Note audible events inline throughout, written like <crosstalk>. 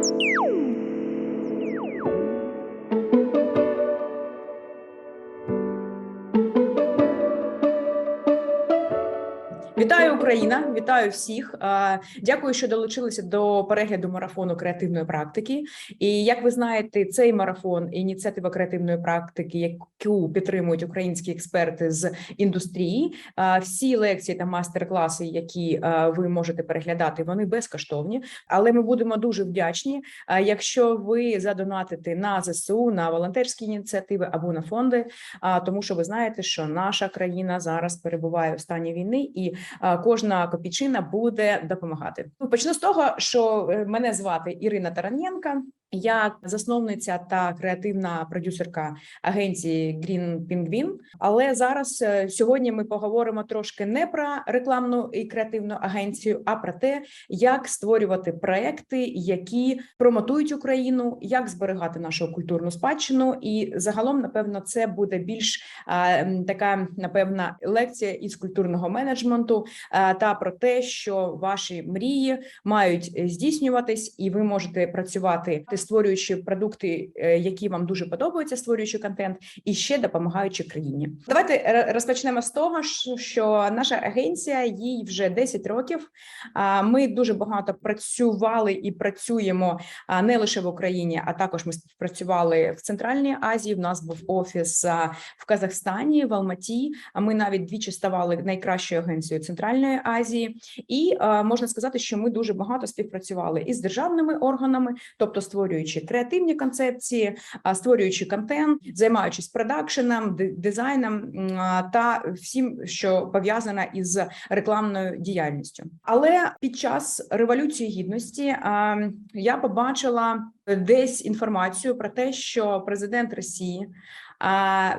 Thank you. Україна! Вітаю всіх! Дякую, що долучилися до перегляду марафону креативної практики. І як ви знаєте, цей марафон ініціатива креативної практики, яку підтримують українські експерти з індустрії. Всі лекції та майстер-класи, які ви можете переглядати, вони безкоштовні. Але ми будемо дуже вдячні, якщо ви задонатите на ЗСУ, на волонтерські ініціативи або на фонди. Тому, що ви знаєте, що наша країна зараз перебуває в стані війни і кожна копійчина буде допомагати. Ну, Почну з того, що е, мене звати Ірина Тараненка. Я засновниця та креативна продюсерка агенції Green Penguin. Але зараз е, сьогодні ми поговоримо трошки не про рекламну і креативну агенцію, а про те, як створювати проекти, які промотують Україну, як зберігати нашу культурну спадщину. І загалом, напевно, це буде більш а, така напевна лекція із культурного менеджменту а, та про те, що ваші мрії мають е, здійснюватись, і ви можете працювати створюючи продукти, е, які вам дуже подобаються, створюючи контент, і ще допомагаючи країні. Давайте розпочнемо з того, що- наша агенція їй вже 10 років. Ми дуже багато працювали і працюємо не лише в Україні, а також ми співпрацювали в Центральній Азії. В нас був офіс в Казахстані, в Алматі. А ми навіть двічі ставали найкращою агенцією Центральної Азії. І можна сказати, що ми дуже багато співпрацювали із державними органами, тобто створюючи креативні концепції, створюючи контент, займаючись продакшеном, дизайном та всім, що пов'язано із рекламною діяльністю. Але під час революції гідності я побачила десь інформацію про те, що президент Росії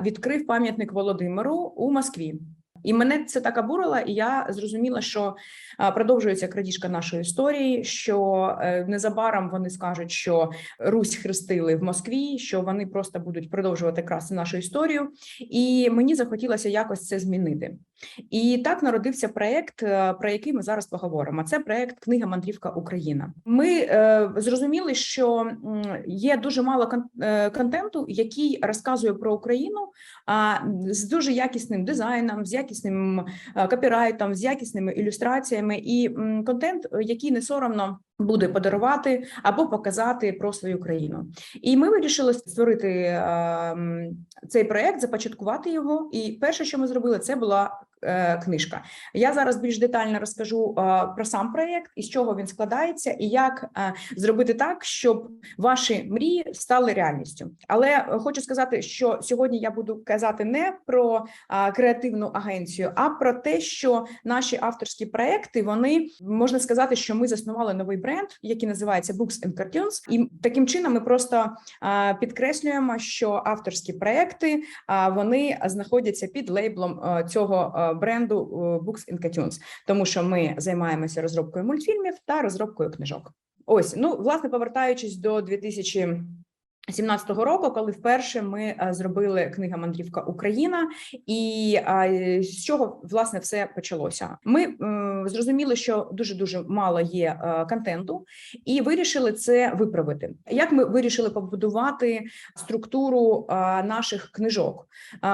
відкрив пам'ятник Володимиру у Москві. І мене це так обурило, і я зрозуміла, що продовжується крадіжка нашої історії. Що е, незабаром вони скажуть, що Русь хрестили в Москві, що вони просто будуть продовжувати красти нашу історію. І мені захотілося якось це змінити. І так народився проект, е, про який ми зараз поговоримо. Це проект Книга Мандрівка Україна. Ми е, зрозуміли, що є дуже мало е, контенту, який розказує про Україну а, з дуже якісним дизайном, з якісним е, копірайтом, з якісними ілюстраціями, і контент, е, який не соромно буде подарувати або показати про свою країну. І ми вирішили створити е, цей проект, започаткувати його. І перше, що ми зробили, це була е, книжка. Я зараз більш детально розкажу е, про сам проект, із чого він складається, і як е, зробити так, щоб ваші мрії стали реальністю. Але е, хочу сказати, що сьогодні я буду казати не про а, креативну агенцію, а про те, що наші авторські проекти вони можна сказати, що ми заснували новий бренд, який називається Books and Cartoons. І таким чином ми просто підкреслюємо, що авторські проекти а, вони знаходяться під лейблом а, цього а, бренду а, Books and Cartoons, тому що ми займаємося розробкою мультфільмів та розробкою книжок. Ось ну власне повертаючись до 2000 17-го року, коли вперше ми е, зробили книга Мандрівка Україна, і з чого власне все почалося. Ми зрозуміли, що дуже дуже мало є е, контенту, і вирішили це виправити. Як ми вирішили побудувати структуру е, наших книжок?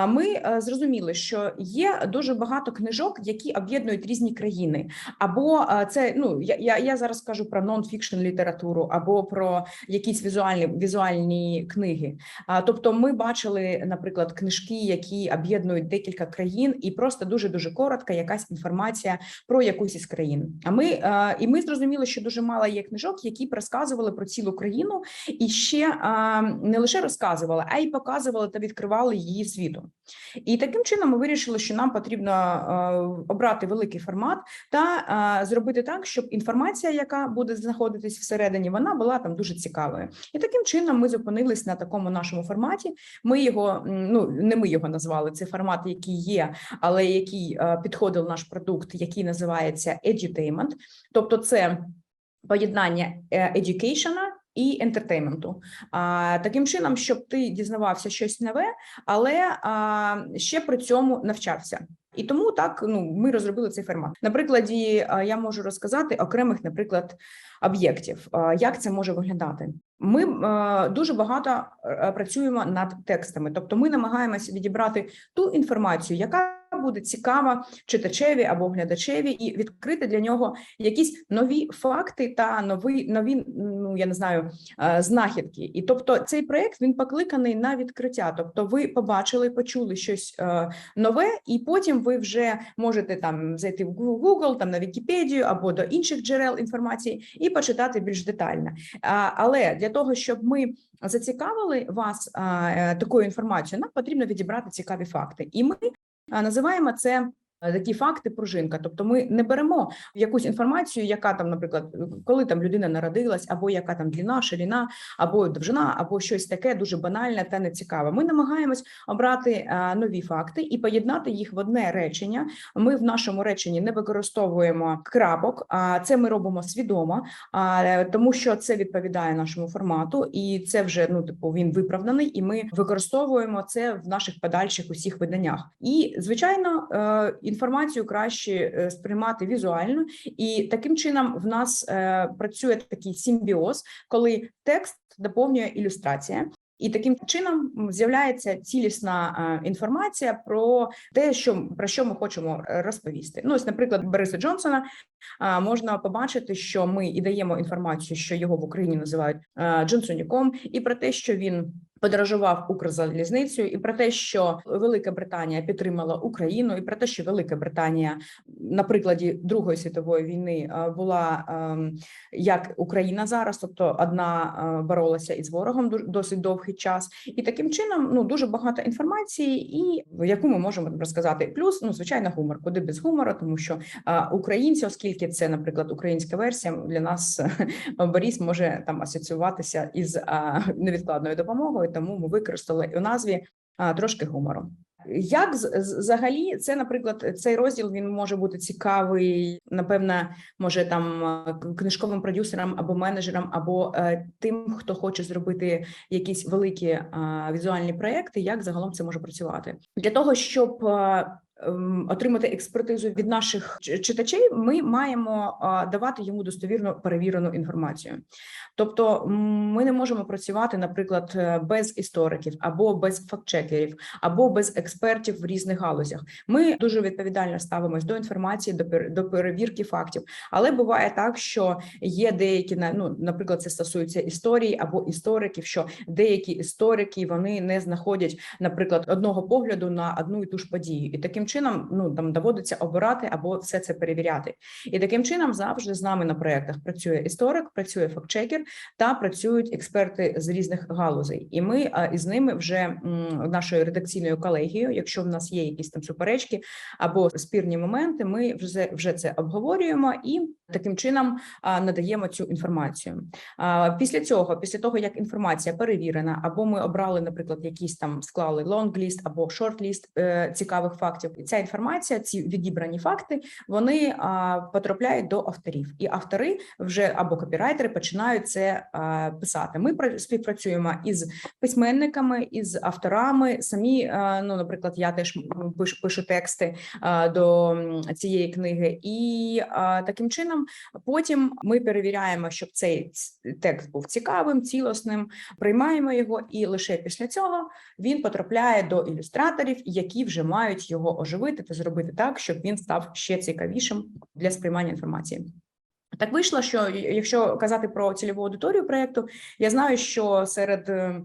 Ми зрозуміли, що є дуже багато книжок, які об'єднують різні країни, або це ну я, я, я зараз кажу про нон-фікшн літературу, або про якісь візуальні візуальні книги. А тобто, ми бачили, наприклад, книжки, які об'єднують декілька країн, і просто дуже дуже коротка якась інформація про якусь із країн. А ми е, і ми зрозуміли, що дуже мало є книжок, які розказували про цілу країну, і ще е, не лише розказували, а й показували та відкривали її світу. І таким чином ми вирішили, що нам потрібно е, обрати великий формат та е, зробити так, щоб інформація, яка буде знаходитись всередині, вона була там дуже цікавою. І таким чином ми зупинились на такому нашому форматі. Ми його ну не ми його назвали. Це формат, який є, але який е, підходив наш продукт, який називається edutainment. Тобто, це поєднання е, education і ентертейменту. Таким чином, щоб ти дізнавався щось нове, але а, ще при цьому навчався. І тому так ну ми розробили цей формат. На прикладі е, я можу розказати окремих, наприклад, об'єктів, е, як це може виглядати. Ми е, дуже багато працюємо над текстами, тобто ми намагаємося відібрати ту інформацію, яка буде цікава читачеві або глядачеві, і відкрити для нього якісь нові факти та нові нові, ну я не знаю, е, знахідки. І тобто цей проект він покликаний на відкриття. Тобто, ви побачили, почули щось е, нове, і потім ви вже можете там зайти в Google, там на Вікіпедію або до інших джерел інформації і почитати більш детально. Але для того, щоб ми зацікавили вас е, такою інформацією, нам потрібно відібрати цікаві факти, і ми називаємо це. Е, Такі факти пружинка, тобто ми не беремо якусь інформацію, яка там, наприклад, коли там людина народилась, або яка там длина, ширина, або довжина, або щось таке дуже банальне та нецікаве. Ми намагаємось обрати а, нові факти і поєднати їх в одне речення. Ми в нашому реченні не використовуємо крапок, а це ми робимо свідомо, а тому, що це відповідає нашому формату, і це вже ну типу він виправданий, і ми використовуємо це в наших подальших усіх виданнях. І звичайно, е, інформацію краще е, сприймати візуально, і таким чином в нас е, працює такий симбіоз, коли текст доповнює ілюстрація. І таким чином з'являється цілісна е, інформація про те, що про що ми хочемо розповісти. Ну, ось, наприклад, Бориса Джонсона можна побачити, що ми і даємо інформацію, що його в Україні називають Джонсоніком, і про те, що він. Подорожував Укрзалізницею, і про те, що Велика Британія підтримала Україну, і про те, що Велика Британія на прикладі Другої світової війни е, була ем, як Україна зараз, тобто одна е, боролася із ворогом досить довгий час, і таким чином ну дуже багато інформації, і яку ми можемо розказати. Плюс, ну звичайно, гумор, куди без гумору, тому що українці, оскільки це, наприклад, українська версія, для нас <laughs> Борис може там асоціюватися із невідкладною допомогою, тому ми використали у назві трошки гумору. Як взагалі це, наприклад, цей розділ він може бути цікавий, напевно, може там книжковим продюсерам або менеджерам, або е, тим, хто хоче зробити якісь великі е, візуальні проекти, як загалом це може працювати для того, щоб отримати експертизу від наших ч- читачів, ми маємо давати йому достовірно перевірену інформацію. Тобто, ми не можемо працювати, наприклад, е, без істориків або без фактчекерів, або без експертів в різних галузях. Ми дуже відповідально ставимось до інформації, до пер- перевірки фактів. Але буває так, що є деякі ну, наприклад, це стосується історії або істориків, що деякі історики вони не знаходять, наприклад, одного погляду на одну і ту ж подію, і таким чином ну там доводиться обирати або все це перевіряти. І таким чином завжди з нами на проектах працює історик, працює фактчекер та працюють експерти з різних галузей. І ми із ними вже нашою редакційною колегією, якщо в нас є якісь там суперечки або спірні моменти, ми вже вже це обговорюємо і таким чином надаємо цю інформацію. Після цього, після того як інформація перевірена, або ми обрали, наприклад, якісь там склали лонгліст або шортліст е, цікавих фактів. Ця інформація, ці відібрані факти, вони потрапляють до авторів, і автори вже або копірайтери починають це писати. Ми пра- співпрацюємо із письменниками, із авторами. Самі, ну, наприклад, я теж пишу, тексти до цієї книги, і таким чином потім ми перевіряємо, щоб цей текст був цікавим, цілісним, приймаємо його, і лише після цього він потрапляє до ілюстраторів, які вже мають його оживити та зробити так, щоб він став ще цікавішим для сприймання інформації. Так вийшло, що якщо казати про цільову аудиторію проекту, я знаю, що серед е,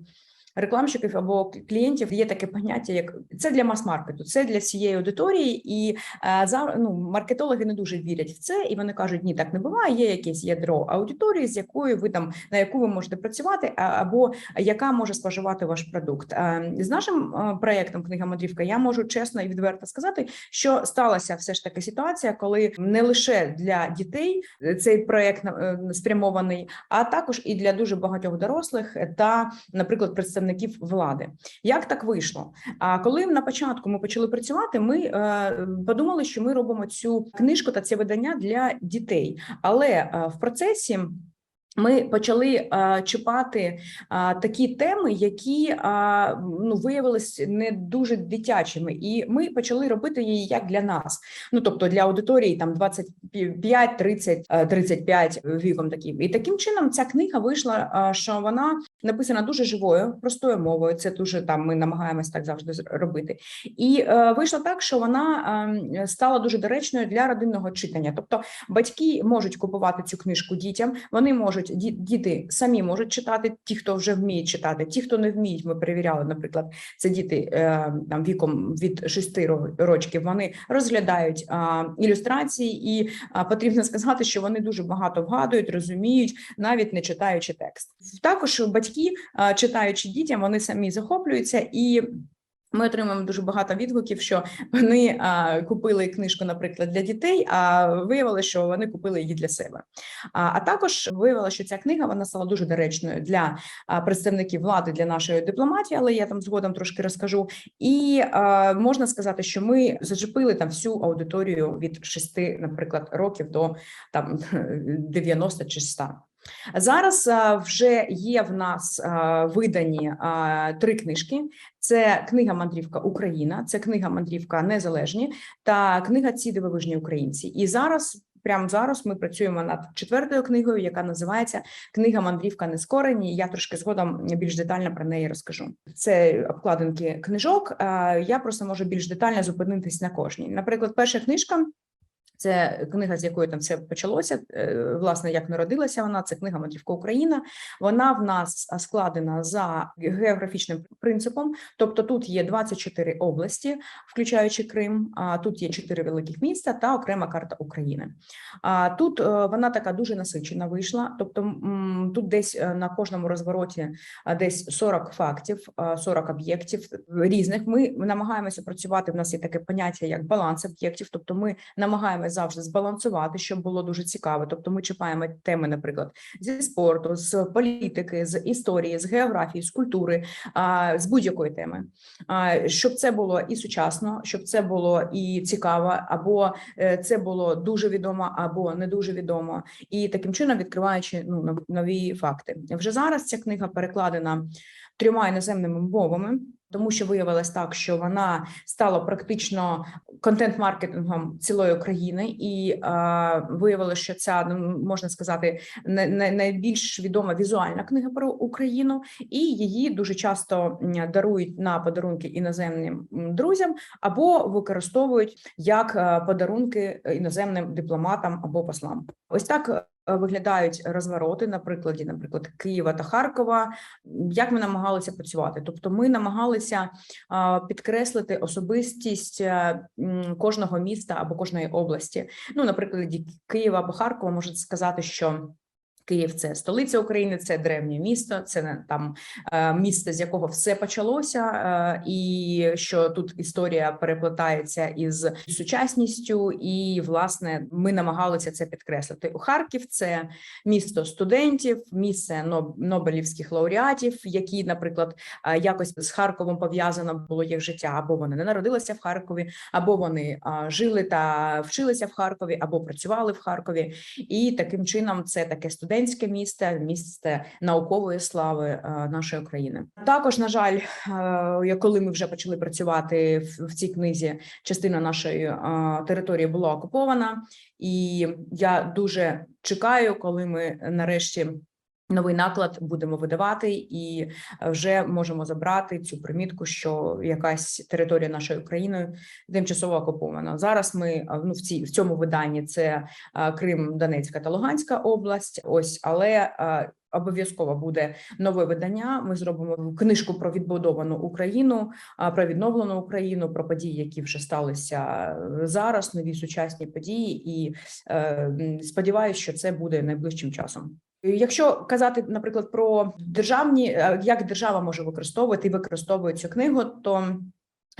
рекламщиків або клієнтів є таке поняття, як це для мас-маркету, це для всієї аудиторії, і е, за ну маркетологи не дуже вірять в це, і вони кажуть, ні, так не буває. Є якесь ядро аудиторії, з якою ви там на яку ви можете працювати, або яка може споживати ваш продукт. Е, З нашим е, проектом книга Мандрівка я можу чесно і відверто сказати, що сталася все ж таки ситуація, коли не лише для дітей цей проект спрямований, а також і для дуже багатьох дорослих та, наприклад, представників влади. Як так вийшло? А коли на початку ми почали працювати, ми е, подумали, що ми робимо цю книжку та це видання для дітей, але е, в процесі. Ми почали а, чіпати а, такі теми, які а, ну виявилися не дуже дитячими, і ми почали робити її як для нас. Ну тобто для аудиторії там 25, 30, е, 35 віком таким. І таким чином ця книга вийшла, а, що вона написана дуже живою, простою мовою. Це дуже там. Ми намагаємось так завжди робити. І е, вийшло так, що вона ем, стала дуже доречною для родинного читання. Тобто батьки можуть купувати цю книжку дітям. Вони можуть діти самі можуть читати. Ті, хто вже вміють читати, ті, хто не вміють, ми перевіряли. Наприклад, це діти е, там віком від 6 ро- рочків. Вони розглядають а, ілюстрації, і а, потрібно сказати, що вони дуже багато вгадують, розуміють, навіть не читаючи текст. Також батьки, а, читаючи дітям, вони самі захоплюються і. Ми отримуємо дуже багато відгуків, що вони а, купили книжку, наприклад, для дітей, а виявили, що вони купили її для себе. А, а також виявилося, що ця книга вона стала дуже доречною для представників влади для нашої дипломатії, але я там згодом трошки розкажу. І а, можна сказати, що ми зачепили там всю аудиторію від 6, наприклад, років до там <laughs> 90 чи 100. Зараз вже є в нас видані три книжки. Це книга Мандрівка Україна, це книга Мандрівка Незалежні та книга Ці дивовижні українці. І зараз, прямо зараз, ми працюємо над четвертою книгою, яка називається Книга Мандрівка Нескорені. Я трошки згодом більш детально про неї розкажу. Це обкладинки книжок. Я просто можу більш детально зупинитись на кожній. Наприклад, перша книжка. Це книга, з якої там все почалося. е, Власне, як народилася вона, це книга Мандрівка Україна. Вона в нас складена за географічним принципом. Тобто тут є 24 області, включаючи Крим. А тут є 4 великих міста та окрема карта України. А тут е, вона така дуже насичена вийшла. Тобто тут десь е, на кожному розвороті десь 40 фактів, а, 40 об'єктів різних. Ми намагаємося працювати. В нас є таке поняття як баланс об'єктів. Тобто, ми намагаємося завжди збалансувати, щоб було дуже цікаво. Тобто, ми чіпаємо теми, наприклад, зі спорту, з політики, з історії, з географії, з культури, з будь-якої теми, А, щоб це було і сучасно, щоб це було і цікаво, або е, це було дуже відомо, або не дуже відомо, і таким чином відкриваючи ну нові факти. Вже зараз ця книга перекладена трьома іноземними мовами. Тому що виявилось так, що вона стала практично контент-маркетингом цілої країни, і е, виявилося, що ця ну, можна сказати найбільш відома візуальна книга про Україну, і її дуже часто дарують на подарунки іноземним друзям або використовують як е, подарунки іноземним дипломатам або послам. Ось так е, виглядають розвороти на прикладі, наприклад, Києва та Харкова. Як ми намагалися працювати? Тобто, ми намагалися підкреслити особистість е, кожного міста або кожної області. Ну, наприклад, Києва або Харкова можуть сказати, що. Київ це столиця України, це древнє місто, це там е, місто, з якого все почалося, е, і що тут історія переплетається із сучасністю, і власне ми намагалися це підкреслити. У Харків це місто студентів, місце Ноб- Нобелівських лауреатів, які, наприклад, е, якось з Харковом пов'язано було їх життя, або вони не народилися в Харкові, або вони жили та вчилися в Харкові, або працювали в Харкові. І таким чином це таке студентське місце, місце наукової слави е, нашої країни. Також, на жаль, е, коли ми вже почали працювати в, цій книзі, частина нашої е, території була окупована, і я дуже чекаю, коли ми нарешті. Новий наклад будемо видавати, і е, вже можемо забрати цю примітку, що якась територія нашої України тимчасово окупована. Зараз ми е, ну в цій в цьому виданні це е, Крим, Донецька та Луганська область. Ось, але обов'язково буде нове видання. Ми зробимо книжку про відбудовану Україну, про відновлену Україну, про події, які вже сталися зараз, нові сучасні події, і е, сподіваюся, що це буде найближчим часом. Якщо казати, наприклад, про державні, е, як держава може використовувати і використовує цю книгу, то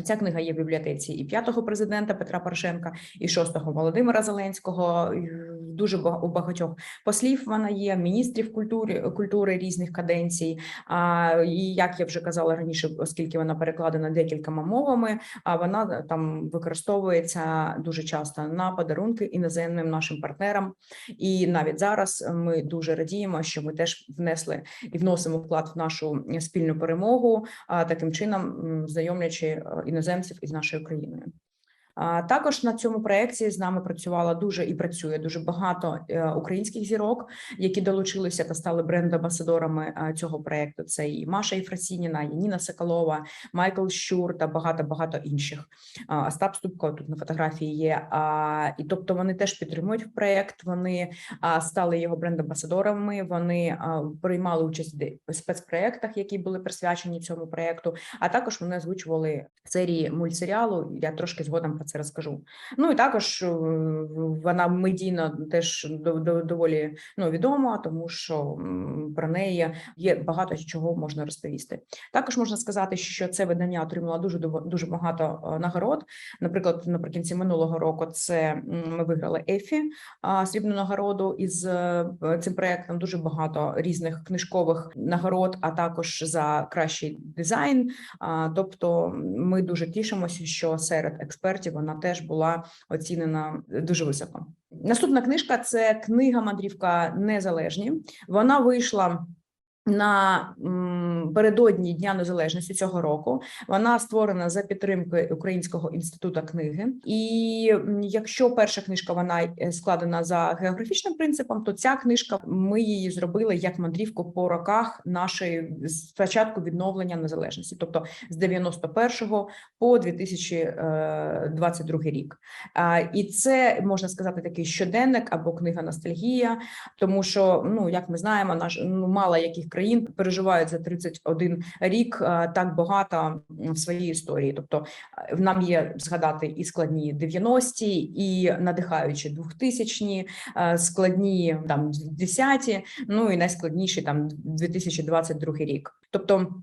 Ця книга є в бібліотеці і п'ятого президента Петра Порошенка, і шостого Володимира Зеленського. Дуже у багатьох послів вона є, міністрів культури культури різних каденцій. А і як я вже казала раніше, оскільки вона перекладена декількома мовами, а вона там використовується дуже часто на подарунки іноземним нашим партнерам. І навіть зараз ми дуже радіємо, що ми теж внесли і вносимо вклад в нашу спільну перемогу, а таким чином знайомлячи е, іноземців із нашою країною. Також на цьому проєкті з нами працювала дуже і працює дуже багато е, українських зірок, які долучилися та стали бренд-амбасадорами цього проєкту. Це і Маша Єфросініна, і Ніна Соколова, Майкл Щур та багато багато інших. Остап Ступко тут на фотографії є. І тобто вони теж підтримують проєкт. Вони стали його бренд-амбасадорами. Вони приймали участь в спецпроєктах, які були присвячені цьому проєкту. А також вони озвучували серії мультсеріалу. Я трошки згодом про це розкажу. Ну і також е, вона медійно теж до- до- доволі ну, відома, тому що про неї є багато чого можна розповісти. Також можна сказати, що це видання отримало дуже дуже багато е, нагород. Наприклад, наприкінці минулого року це ми виграли Ефі срібну нагороду із е, цим проектом. Дуже багато різних книжкових нагород, а також за кращий дизайн. Тобто, ми дуже тішимося, що серед експертів вона теж була оцінена дуже високо. Наступна книжка це книга Мандрівка Незалежні. Вона вийшла. На передодні Дня Незалежності цього року вона створена за підтримки Українського інституту книги. І якщо перша книжка вона е, складена за географічним принципом, то ця книжка ми її зробили як мандрівку по роках нашої з початку відновлення незалежності, тобто з 91-го по 2022 рік. І це можна сказати такий щоденник або книга ностальгія, тому що ну як ми знаємо, наш ну мало яких країн переживають за 31 рік так багато в своїй історії. Тобто а, нам є згадати і складні 90-ті, і надихаючі 2000-ні, складні там 10-ті, ну і найскладніші там 2022 рік. Тобто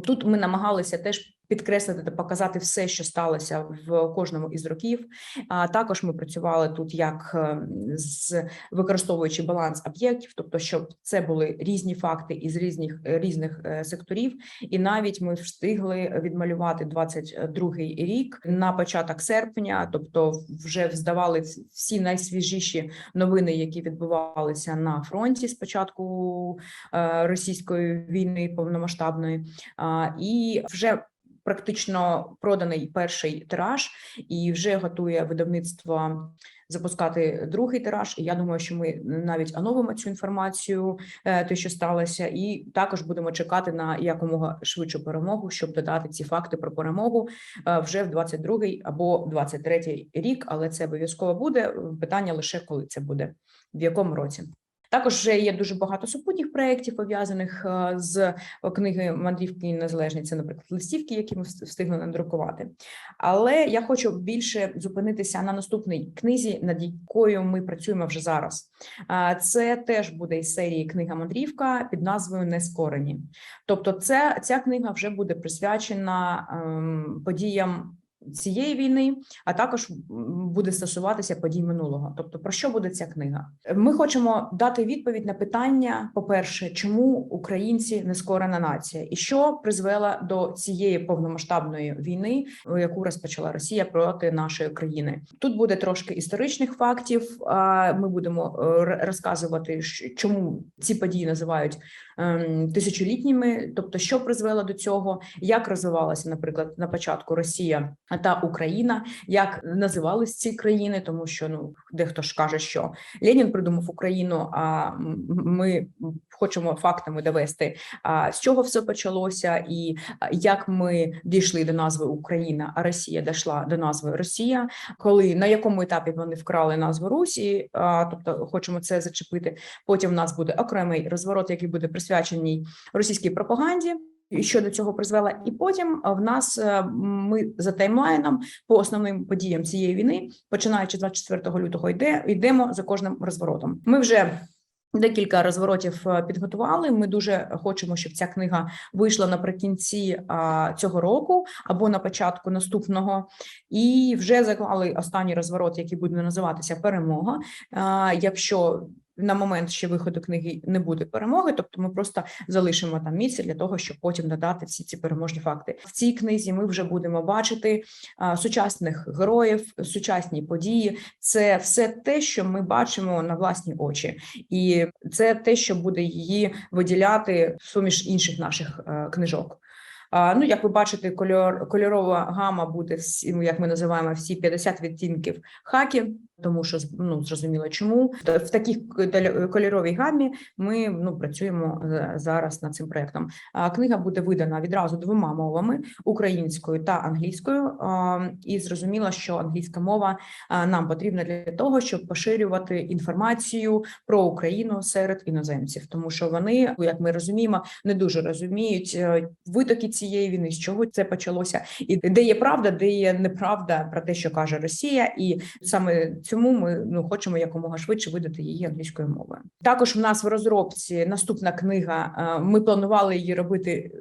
Тут ми намагалися теж підкреслити та показати все, що сталося в кожному із років. А також ми працювали тут як е, з використовуючи баланс об'єктів, тобто, щоб це були різні факти із різних різних е, секторів, і навіть ми встигли відмалювати 22-й рік на початок серпня, тобто вже здавали всі найсвіжіші новини, які відбувалися на фронті з початку е, російської війни повномасштабної. І вже практично проданий перший тираж, і вже готує видавництво запускати другий тираж. І я думаю, що ми навіть оновимо цю інформацію, е, те, що сталося, і також будемо чекати на якомога швидшу перемогу, щоб додати ці факти про перемогу е, вже в 22-й або 23-й рік. Але це обов'язково буде. Питання лише коли це буде, в якому році. Також вже є дуже багато супутніх проєктів, пов'язаних е, з книги Мандрівки Незалежні. Це, наприклад, листівки, які ми встигли надрукувати. Але я хочу більше зупинитися на наступній книзі, над якою ми працюємо вже зараз. Це теж буде із серії книга Мандрівка під назвою Нескорені. Тобто, це ця книга вже буде присвячена ем, подіям. Цієї війни, а також буде стосуватися подій минулого. Тобто, про що буде ця книга? Ми хочемо дати відповідь на питання: по-перше, чому українці не скорена нація, і що призвела до цієї повномасштабної війни, яку розпочала Росія проти нашої країни? Тут буде трошки історичних фактів. Ми будемо е, розказувати, чому ці події називають тисячолітніми, тобто, що призвело до цього, як розвивалася, наприклад, на початку Росія та Україна, як називались ці країни, тому що ну дехто ж каже, що Ленін придумав Україну. А ми хочемо фактами довести, з чого все почалося, і як ми дійшли до назви Україна, а Росія дійшла до назви Росія, коли на якому етапі вони вкрали назву Русі, тобто хочемо це зачепити. Потім в нас буде окремий розворот, який буде російській пропаганді. Що до цього призвела, і потім в нас е, ми за таймлайном по основним подіям цієї війни, починаючи з 24 лютого, йде йдемо за кожним розворотом. Ми вже Декілька розворотів е, підготували. Ми дуже хочемо, щоб ця книга вийшла наприкінці цього року або на початку наступного, і вже заклали останній розворот, який буде називатися Перемога. Якщо на момент ще виходу книги не буде перемоги, тобто ми просто залишимо там місце для того, щоб потім додати всі ці переможні факти. В цій книзі ми вже будемо бачити сучасних героїв, сучасні події. Це все те, що ми бачимо на власні очі, і це те, що буде її виділяти суміж інших наших е, книжок. Ну, як ви бачите, кольор кольорова гама буде всі, ну, як ми називаємо всі 50 відтінків хакі, тому що ну, зрозуміло, чому в такій кольоровій гамі ми ну працюємо е, зараз над цим проектом. Книга буде видана відразу двома мовами: українською та англійською. І зрозуміло, що англійська мова нам потрібна для того, щоб поширювати інформацію про Україну серед іноземців, тому що вони, як ми розуміємо, не дуже розуміють е, витоки цієї війни, з чого це почалося, і де є правда, де є неправда про те, що каже Росія, і саме цьому ми ну хочемо якомога швидше видати її англійською мовою. Також в нас в розробці наступна книга. е, Ми планували її робити е,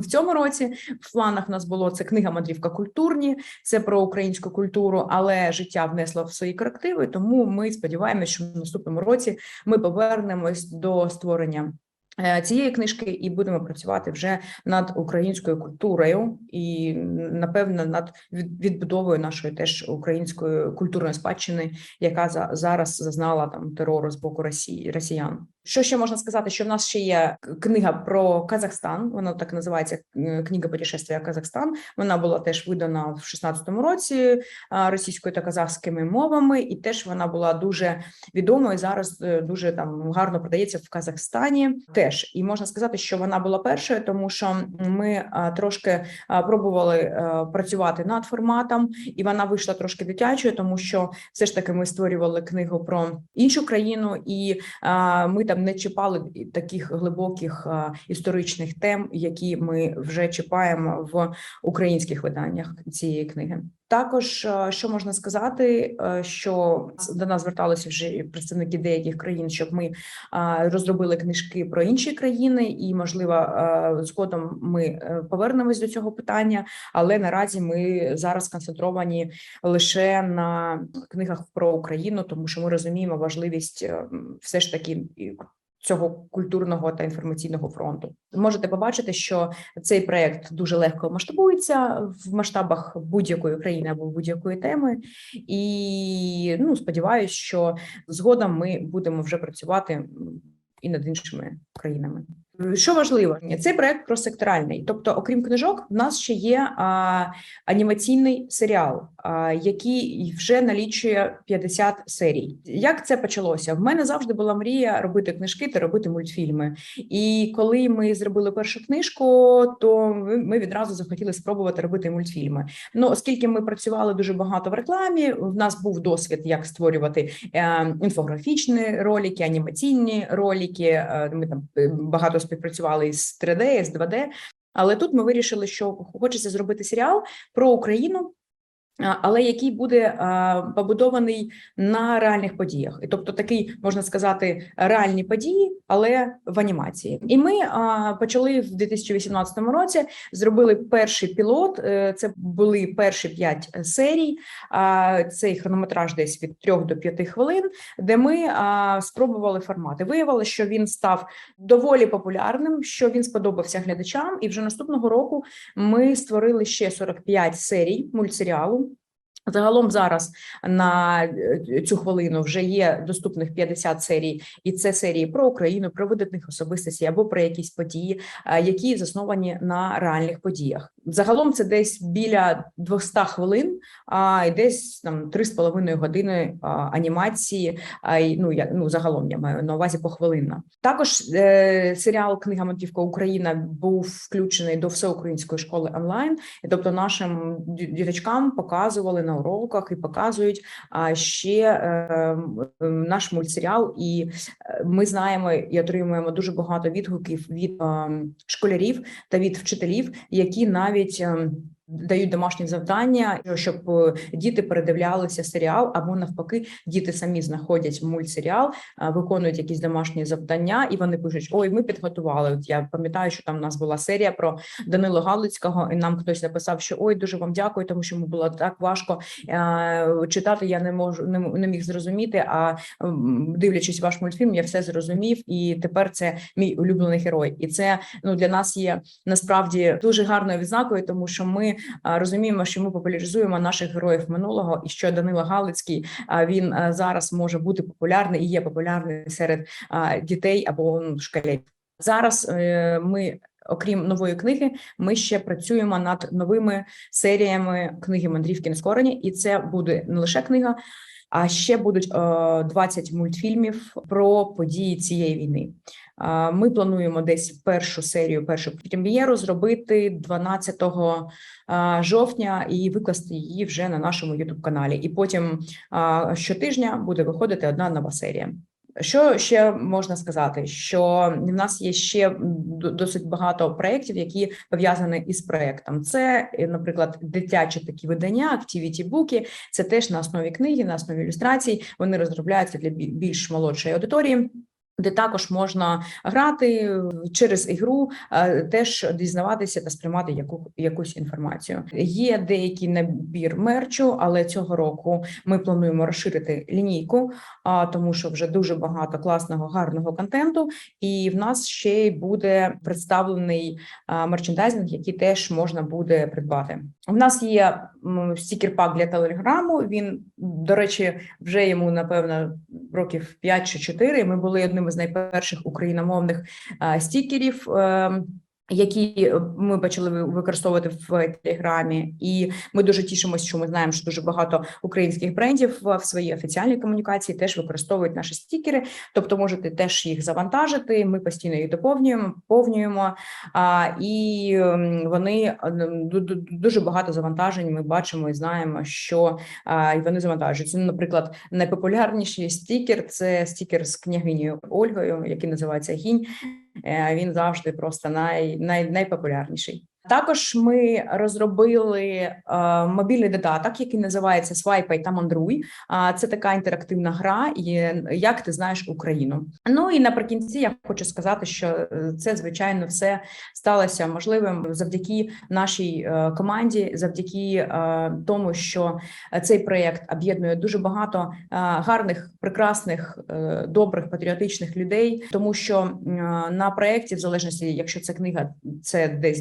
в цьому році. В планах в нас було це книга мандрівка культурні, це про українську культуру, але життя внесло в свої корективи. Тому ми сподіваємося, що в наступному році ми повернемось до створення. Е, Цієї книжки і будемо працювати вже над українською культурою і напевно над від- відбудовою нашої теж української культурної спадщини, яка за зараз зазнала там терору з боку Росії Росіян. Що ще можна сказати? Що в нас ще є книга про Казахстан. Вона так називається е, книга путешествия Казахстан. Вона була теж видана в 16-му році російською та казахськими мовами, і теж вона була дуже відомою. Зараз е, дуже там гарно продається в Казахстані. Теж і можна сказати, що вона була першою, тому що ми трошки пробували е, працювати над форматом, і вона вийшла трошки дитячою, тому що все ж таки ми створювали книгу про іншу країну, і ми там не чіпали таких глибоких а, історичних тем, які ми вже чіпаємо в українських виданнях цієї книги. Також е, що можна сказати, е, що до нас зверталися вже представники деяких країн, щоб ми розробили книжки про інші країни, і можливо е, згодом ми повернемось до цього питання. Але наразі ми зараз концентровані лише на книгах про Україну, тому що ми розуміємо важливість е, все ж таки цього культурного та інформаційного фронту. Можете побачити, що цей проект дуже легко масштабується в масштабах будь-якої країни або будь-якої теми, і ну сподіваюся, що згодом ми будемо вже працювати і над іншими країнами. Що важливо, цей проект крос-секторальний. Тобто, окрім книжок, в нас ще є а, анімаційний серіал, а, який вже налічує 50 серій. Як це почалося? В мене завжди була мрія робити книжки та робити мультфільми. І коли ми зробили першу книжку, то ми відразу захотіли спробувати робити мультфільми. Ну, оскільки ми працювали дуже багато в рекламі, в нас був досвід, як створювати е, інфографічні ролики, анімаційні ролики. Е, ми там е, багато співпрацювали із 3D, з 2D. Але тут ми вирішили, що хочеться зробити серіал про Україну. Але який буде побудований на реальних подіях, тобто такий можна сказати реальні події, але в анімації. І ми почали в 2018 році. Зробили перший пілот. е, Це були перші п'ять серій. а, Цей хронометраж десь від 3 до 5 хвилин, де ми спробували формати. Виявилося, що він став доволі популярним, що він сподобався глядачам, і вже наступного року ми створили ще 45 серій мультсеріалу. Загалом зараз на е, цю хвилину вже є доступних 50 серій, і це серії про Україну, про видатних особистостей або про якісь події, які засновані на реальних подіях. Загалом це десь біля 200 хвилин, а і десь там 3,5 години анімації. Й, ну я ну загалом я маю на увазі похвилинна. Також е, серіал Книга Мотивка Україна був включений до всеукраїнської школи онлайн, тобто нашим діточкам показували на уроках і показують ще наш мультсеріал. І ми знаємо і отримуємо дуже багато відгуків від е, школярів та від вчителів, які навіть. Дають домашні завдання, щоб е, діти передивлялися серіал, або навпаки, діти самі знаходять мультсеріал, виконують якісь домашні завдання, і вони пишуть: Ой, ми підготували. От я пам'ятаю, що там у нас була серія про Данило Галицького, і нам хтось написав, що ой, дуже вам дякую, тому що йому було так важко е, читати. Я не можу не, не міг зрозуміти. А дивлячись ваш мультфільм, я все зрозумів, і тепер це мій улюблений герой. І це ну для нас є насправді дуже гарною відзнакою, тому що ми а, розуміємо, що ми популяризуємо наших героїв минулого, і що Данило Галицький він зараз може бути популярний і є популярний серед дітей або ну, школярів. Зараз е, ми. Окрім нової книги, ми ще працюємо над новими серіями книги Мандрівки Нескорені, і це буде не лише книга, а ще будуть е, 20 мультфільмів про події цієї війни. Е, Ми плануємо десь першу серію, першу прем'єру зробити 12 е, жовтня і викласти її вже на нашому youtube каналі. І потім е, щотижня буде виходити одна нова серія. Що ще можна сказати? Що в нас є ще досить багато проєктів, які пов'язані із проєктом. Це, е, наприклад, дитячі такі видання, activity буки. Це теж на основі книги, на основі ілюстрацій. Вони розробляються для більш молодшої аудиторії. Де також можна грати е, через ігру, е, теж дізнаватися та сприймати яку якусь інформацію. Є деякий набір мерчу, але цього року ми плануємо розширити лінійку, тому що вже дуже багато класного гарного контенту, і в нас ще й буде представлений а, мерчендайзинг, який теж можна буде придбати. У нас є стікер-пак для телеграму. Він, до речі, вже йому напевно років 5 чи 4. Ми були одним із найперших україномовних стікерів. Які е, ми почали використовувати в телеграмі, і ми дуже тішимося, що ми знаємо, що дуже багато українських брендів в в своїй офіціальній комунікації теж використовують наші стікери. Тобто можете теж їх завантажити. Ми постійно їх доповнюємо, повнюємо. І вони е, ду- ду- дуже багато завантажень. Ми бачимо і знаємо, що вони завантажуються. Ну, наприклад, найпопулярніший стікер це стікер з княгинею Ольгою, який називається Гінь. Е, Він завжди просто най, най, найпопулярніший. Також ми розробили е, мобільний додаток, який називається Свайпай та Мандруй. А це така інтерактивна гра, і як ти знаєш Україну. Ну і наприкінці я хочу сказати, що е, це звичайно все сталося можливим завдяки нашій е, команді, завдяки е, тому, що цей проєкт об'єднує дуже багато е, гарних, прекрасних, е, добрих патріотичних людей, тому що е, на проєкті, в залежності, якщо це книга, це десь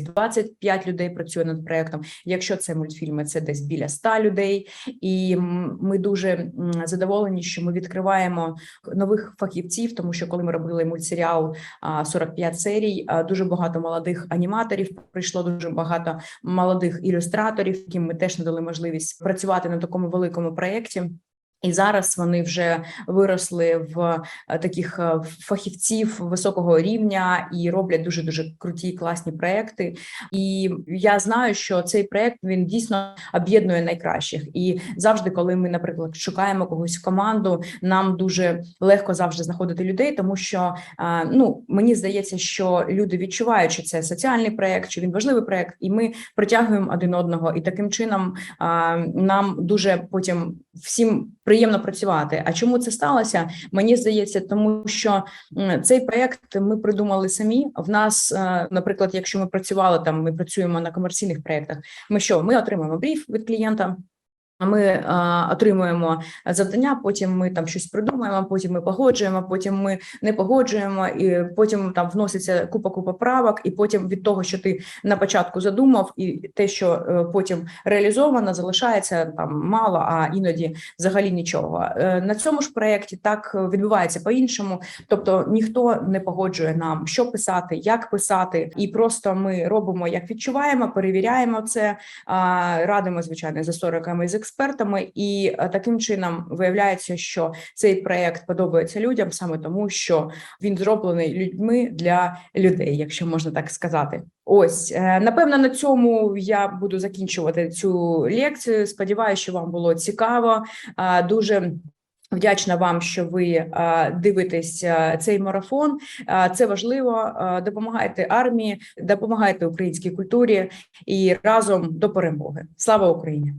25 людей працює над проєктом. Якщо це мультфільми, це десь біля 100 людей. І ми дуже задоволені, що ми відкриваємо нових фахівців, тому що коли ми робили мультсеріал а, 45 серій, дуже багато молодих аніматорів прийшло, дуже багато молодих ілюстраторів, яким ми теж надали можливість працювати на такому великому проєкті. І зараз вони вже виросли в е, таких е, фахівців високого рівня і роблять дуже дуже круті класні проекти. І я знаю, що цей проект він дійсно об'єднує найкращих. І завжди, коли ми, наприклад, шукаємо когось в команду, нам дуже легко завжди знаходити людей, тому що ну мені здається, що люди відчувають, що це соціальний проект, що він важливий проект, і ми притягуємо один одного, і таким чином нам дуже потім всім приємно працювати. А чому це сталося? Мені здається, тому що цей проект ми придумали самі. В нас, е, наприклад, якщо ми працювали там, ми працюємо на комерційних проектах. Ми що? Ми отримуємо бріф від клієнта. А Ми е, отримуємо завдання, потім ми там щось придумаємо, потім ми погоджуємо, потім ми не погоджуємо, і потім там вноситься купа купа правок, і потім від того, що ти на початку задумав, і те, що е, потім реалізовано, залишається там мало, а іноді взагалі нічого. Е, На цьому ж проєкті так відбувається по-іншому. Тобто ніхто не погоджує нам, що писати, як писати, і просто ми робимо, як відчуваємо, перевіряємо це, а, радимо звичайно з істориками з експертами, і е, таким чином виявляється, що цей проект подобається людям саме тому, що він зроблений людьми для людей, якщо можна так сказати. Ось е, напевно на цьому я буду закінчувати цю лекцію. Сподіваюся, що вам було цікаво. Дуже Вдячна вам, що ви дивитесь цей марафон. Це важливо. Допомагайте армії, допомагайте українській культурі і разом до перемоги. Слава Україні!